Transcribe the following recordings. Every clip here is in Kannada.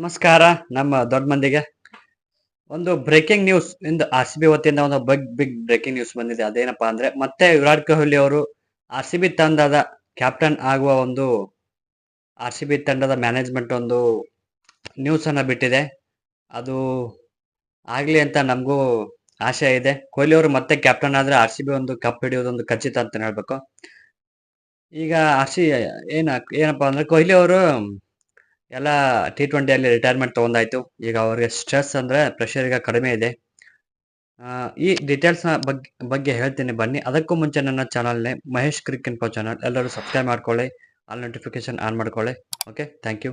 ನಮಸ್ಕಾರ, ನಮ್ಮ ದೊಡ್ಡ ಮಂದಿಗೆ. ಒಂದು ಬ್ರೇಕಿಂಗ್ ನ್ಯೂಸ್ ಇಂದ ಆರ್ ಸಿ ಬಿ ವತಿಯಿಂದ ಒಂದು ಬಿಗ್ ಬಿಗ್ ಬ್ರೇಕಿಂಗ್ ನ್ಯೂಸ್ ಬಂದಿದೆ. ಅದೇನಪ್ಪಾ ಅಂದ್ರೆ, ಮತ್ತೆ ವಿರಾಟ್ ಕೊಹ್ಲಿ ಅವರು ಆರ್ ಸಿ ಬಿ ತಂಡದ ಕ್ಯಾಪ್ಟನ್ ಆಗುವ ಒಂದು ಆರ್ ಸಿ ಬಿ ತಂಡದ ಮ್ಯಾನೇಜ್ಮೆಂಟ್ ಒಂದು ನ್ಯೂಸ್ ಅನ್ನ ಬಿಟ್ಟಿದೆ. ಅದು ಆಗ್ಲಿ ಅಂತ ನಮಗೂ ಆಶೆ ಇದೆ. ಕೊಹ್ಲಿ ಅವರು ಮತ್ತೆ ಕ್ಯಾಪ್ಟನ್ ಆದ್ರೆ ಆರ್ ಸಿ ಬಿ ಒಂದು ಕಪ್ ಹಿಡಿಯೋದೊಂದು ಖಚಿತ ಅಂತ ಹೇಳ್ಬೇಕು. ಈಗ ಆರ್ ಸಿ ಏನ, ಏನಪ್ಪಾ ಅಂದ್ರೆ, ಕೊಹ್ಲಿ ಅವರು ಎಲ್ಲ ಟಿ ಟ್ವೆಂಟಿಯಲ್ಲಿ ರಿಟೈರ್ಮೆಂಟ್ ತಗೊಂಡಾಯ್ತು. ಈಗ ಅವ್ರಿಗೆ ಸ್ಟ್ರೆಸ್ ಅಂದ್ರೆ ಪ್ರೆಷರ್ ಈಗ ಕಡಿಮೆ ಇದೆ. ಈ ಡೀಟೇಲ್ಸ್ ಬಗ್ಗೆ ಬಗ್ಗೆ ಹೇಳ್ತೀನಿ ಬನ್ನಿ. ಅದಕ್ಕೂ ಮುಂಚೆ ನನ್ನ ಚಾನಲ್ನೇ ಮಹೇಶ್ ಕ್ರಿಕ್ ಪೋ ಚಾನಲ್ ಎಲ್ಲರೂ ಸಬ್ಸ್ಕ್ರೈಬ್ ಮಾಡ್ಕೊಳ್ಳಿ. ಆಲ್ ನೋಟಿಫಿಕೇಶನ್ ಆನ್ ಮಾಡ್ಕೊಳ್ಳಿ. ಓಕೆ ಥ್ಯಾಂಕ್ ಯು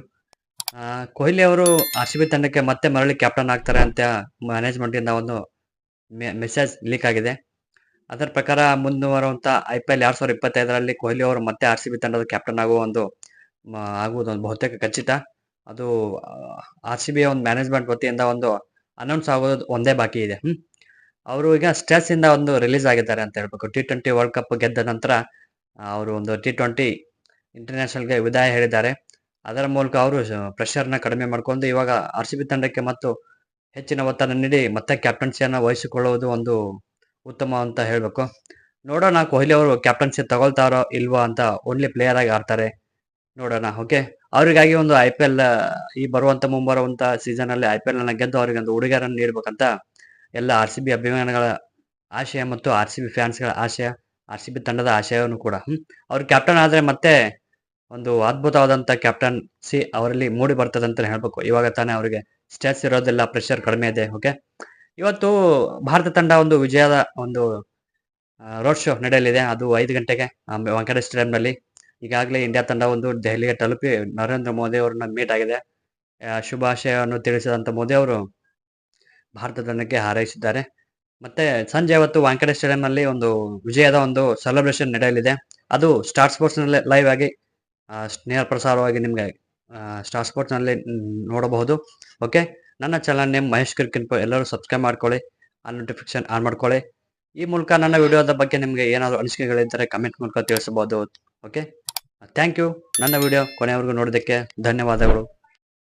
ಕೊಹ್ಲಿ ಅವರು ಆರ್ ಸಿ ಬಿ ತಂಡಕ್ಕೆ ಮತ್ತೆ ಮರಳಿ ಕ್ಯಾಪ್ಟನ್ ಆಗ್ತಾರೆ ಅಂತ ಮ್ಯಾನೇಜ್ಮೆಂಟ್ ಇಂದ ಒಂದು ಮೆಸೇಜ್ ಲೀಕ್ ಆಗಿದೆ. ಅದರ ಪ್ರಕಾರ ಮುಂದುವರುವಂತ ಐ ಪಿ ಎಲ್ ಎರಡ್ ಸಾವಿರದ ಇಪ್ಪತ್ತೈದರಲ್ಲಿ ಕೊಹ್ಲಿ ಅವರು ಮತ್ತೆ ಆರ್ ಸಿ ಬಿ ತಂಡದ ಕ್ಯಾಪ್ಟನ್ ಆಗುವ ಒಂದು ಆಗುವುದು ಒಂದು ಬಹುತೇಕ ಖಚಿತ. ಅದು ಆರ್ ಸಿ ಬಿ ಒಂದು ಮ್ಯಾನೇಜ್ಮೆಂಟ್ ವತಿಯಿಂದ ಒಂದು ಅನೌನ್ಸ್ ಆಗೋದು ಒಂದೇ ಬಾಕಿ ಇದೆ. ಅವರು ಈಗ ಸ್ಟ್ರೆಸ್ ಇಂದ ಒಂದು ರಿಲೀಸ್ ಆಗಿದ್ದಾರೆ ಅಂತ ಹೇಳ್ಬೇಕು. ಟಿ ಟ್ವೆಂಟಿ ವರ್ಲ್ಡ್ ಕಪ್ ಗೆದ್ದ ನಂತರ ಅವರು ಒಂದು ಟಿ ಟ್ವೆಂಟಿ ಇಂಟರ್ನ್ಯಾಷನಲ್ಗೆ ವಿದಾಯ ಹೇಳಿದ್ದಾರೆ. ಅದರ ಮೂಲಕ ಅವರು ಪ್ರೆಷರ್ನ ಕಡಿಮೆ ಮಾಡ್ಕೊಂಡು ಇವಾಗ ಆರ್ ಸಿ ಬಿ ತಂಡಕ್ಕೆ ಮತ್ತು ಹೆಚ್ಚಿನ ಒತ್ತಡ ನೀಡಿ ಮತ್ತೆ ಕ್ಯಾಪ್ಟನ್ಸಿಯನ್ನು ವಹಿಸಿಕೊಳ್ಳುವುದು ಒಂದು ಉತ್ತಮ ಅಂತ ಹೇಳಬೇಕು. ನೋಡೋಣ ಕೊಹ್ಲಿ ಅವರು ಕ್ಯಾಪ್ಟನ್ಸಿ ತಗೊಳ್ತಾರೋ ಇಲ್ವಾ ಅಂತ ಓನ್ಲಿ ಪ್ಲೇಯರ್ ಆಗಿ ಆಡ್ತಾರೆ. ನೋಡೋಣ ಓಕೆ ಅವರಿಗಾಗಿ ಒಂದು ಐ ಪಿ ಎಲ್ ಈ ಬರುವಂತ ಮುಂಬರುವಂತ ಸೀಸನ್ ಅಲ್ಲಿ ಐ ಪಿ ಎಲ್ನ ಗೆದ್ದು ಅವರಿಗೆ ಒಂದು ಉಡುಗೊರೆಯನ್ನು ನೀಡಬೇಕಂತ ಎಲ್ಲ ಆರ್ ಸಿ ಬಿ ಅಭಿಮಾನಿಗಳ ಆಶಯ ಮತ್ತು ಆರ್ ಸಿ ಬಿ ಫ್ಯಾನ್ಸ್ಗಳ ಆಶಯ ಆರ್ ಸಿ ಬಿ ತಂಡದ ಆಶಯವನ್ನು ಕೂಡ ಅವ್ರು ಕ್ಯಾಪ್ಟನ್ ಆದ್ರೆ ಮತ್ತೆ ಒಂದು ಅದ್ಭುತವಾದಂತ ಕ್ಯಾಪ್ಟನ್ ಸಿ ಅವರಲ್ಲಿ ಮೂಡಿ ಬರ್ತದೆ ಅಂತ ಹೇಳ್ಬೇಕು. ಇವಾಗ ತಾನೇ ಅವರಿಗೆ ಸ್ಟ್ರೆಸ್ ಇರೋದೆಲ್ಲ ಪ್ರೆಷರ್ ಕಡಿಮೆ ಇದೆ ಓಕೆ ಇವತ್ತು ಭಾರತ ತಂಡ ಒಂದು ವಿಜಯದ ಒಂದು ರೋಡ್ ಶೋ ನಡೆಯಲಿದೆ. ಅದು ಐದು ಗಂಟೆಗೆ ವೆಂಕಟೇಶ್ ಸ್ಟೇಡಿಯಂನಲ್ಲಿ ಈಗಾಗಲೇ ಇಂಡಿಯಾ ತಂಡ ಒಂದು ದೆಹಲಿಗೆ ತಲುಪಿ ನರೇಂದ್ರ ಮೋದಿ ಅವರನ್ನ ಮೀಟ್ ಆಗಿದೆ. ಶುಭಾಶಯವನ್ನು ತಿಳಿಸಿದಂಥ ಮೋದಿ ಅವರು ಭಾರತ ತಂಡಕ್ಕೆ ಹಾರೈಸಿದ್ದಾರೆ. ಮತ್ತೆ ಸಂಜೆ ಹೊತ್ತು ವಾಂಕಡೆ ಸ್ಟೇಡಿಯಂನಲ್ಲಿ ಒಂದು ವಿಜಯದ ಒಂದು ಸೆಲೆಬ್ರೇಷನ್ ನಡೆಯಲಿದೆ. ಅದು ಸ್ಟಾರ್ ಸ್ಪೋರ್ಟ್ಸ್ನಲ್ಲಿ ಲೈವ್ ಆಗಿ ನೇರ ಪ್ರಸಾರವಾಗಿ ನಿಮಗೆ ಸ್ಟಾರ್ ಸ್ಪೋರ್ಟ್ಸ್ನಲ್ಲಿ ನೋಡಬಹುದು. ಓಕೆ ನನ್ನ ಚಾನಲ್ ನೇಮ್ ಮಹೇಶ್ ಕ್ರಿಕೆಟ್ ಎಲ್ಲರೂ ಸಬ್ಸ್ಕ್ರೈಬ್ ಮಾಡ್ಕೊಳ್ಳಿ, ಆ ನೋಟಿಫಿಕೇಶನ್ ಆನ್ ಮಾಡ್ಕೊಳ್ಳಿ. ಈ ಮೂಲಕ ನನ್ನ ವಿಡಿಯೋದ ಬಗ್ಗೆ ನಿಮಗೆ ಏನಾದರೂ ಅನಿಸಿಕೆಗಳಿದ್ದರೆ ಕಮೆಂಟ್ ಮೂಲಕ ತಿಳಿಸಬಹುದು. ಓಕೆ ಥ್ಯಾಂಕ್ ಯು ನನ್ನ ವಿಡಿಯೋ ಕೊನೆಯವರೆಗೂ ನೋಡೋದಕ್ಕೆ ಧನ್ಯವಾದಗಳು.